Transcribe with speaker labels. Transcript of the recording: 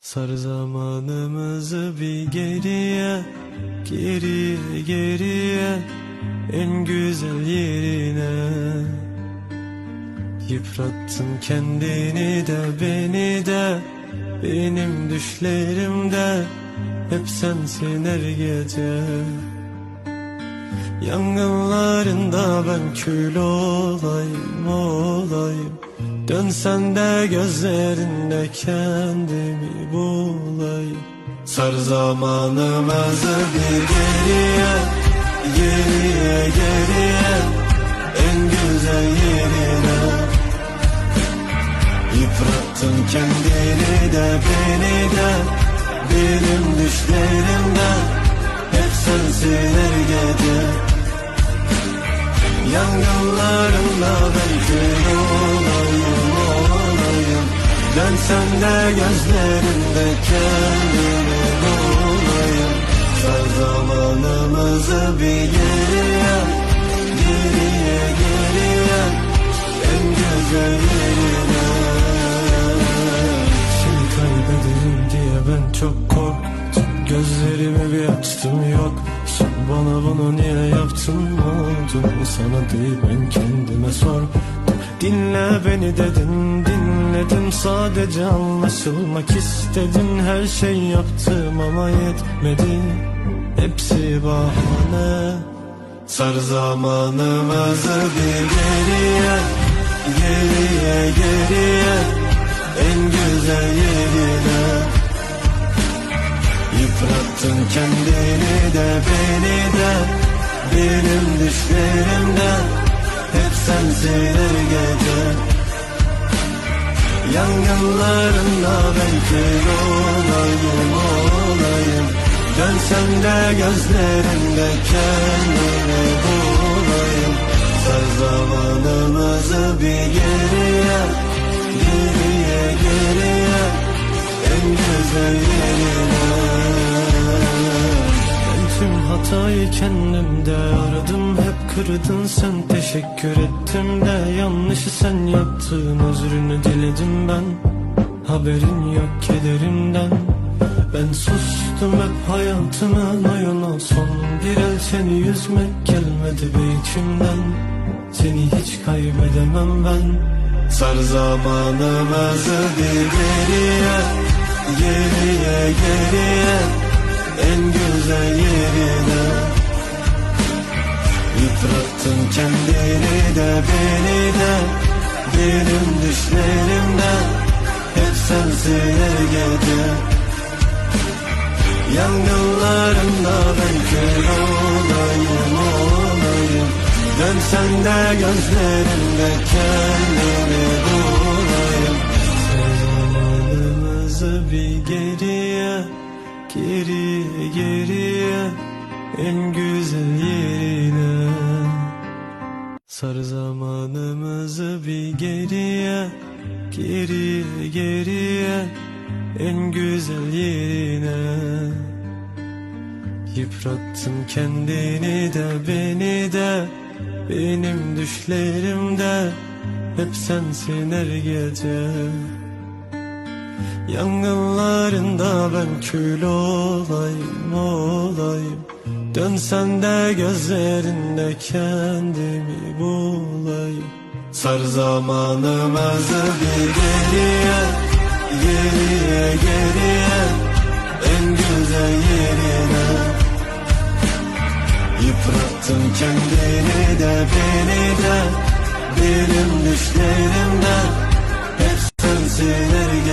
Speaker 1: Sar zamanımızı bir geriye Geriye geriye En güzel yerine. Yıprattın kendini de beni de Benim düşlerimde Hep sensin her gece. Yangınlarında ben kül olayım olayım Dönsen de gözlerinde kendimi bulayım. Sar zamanımızı bir geriye Geriye geriye. En güzel yerine. Yıprattın kendini de beni de Benim düşlerimde Hep sensin her gece. Kül olayım olayım Dönsem de gözlerinde kendimi bulayım Sar zamanımızı bir geriye Geriye geriye En güzel yerine Seni kaybederim diye ben çok korktum Gözlerimi bir açtım yok Sen bana bunu niye yaptın? Oldum Sana değil ben kendime sor Dinle beni dedin dinledim. Sadece anlaşılmak istedim Her şey yaptım ama yetmedi. Hepsi bahane. Sar zamanımızı bir geriye Geriye geriye. En güzel yerine. Yıprattın kendini de beni de Benim düşlerimde Her gece. Yangınlarında ben kül olayım olayım. Dönsem de gözlerinde kendimi bulayım. Sar zamanımızı bir geriye Geriye geriye. En güzel yerine Ben tüm hatayı kendimde aradım Hep kırdın sen teşekkür ettim de Yanlışı sen yaptın özrünü diledim ben. Haberin yok kederimden. Ben sustum hep hayatımın oyunu Son bir el seni yüzmek gelmedi bir içimden. Seni hiç kaybedemem ben. Sar zamanımızı bir geriye Geriye geriye. En güzel yerine kendini de beni de Benim düşlerimde Hep sensin her gece. Yangınlarında ben kül olayım olayım. Dönsen de gözlerinde kendimi bulayım. Zamanımızı bir geriye Geriye geriye. En güzel yerine Sar zamanımızı bir geriye Geriye geriye En güzel yerine. Yıprattın kendini de beni de Benim düşlerimde Hep sensin her gece. Yangınlarında ben kül olayım olayım Dönsen de gözlerinde kendimi bulayım. Sar zamanımızı bir geriye Geriye geriye. En güzel yerine. Yıprattın kendini de beni de. Benim düşlerimde Hep sensin her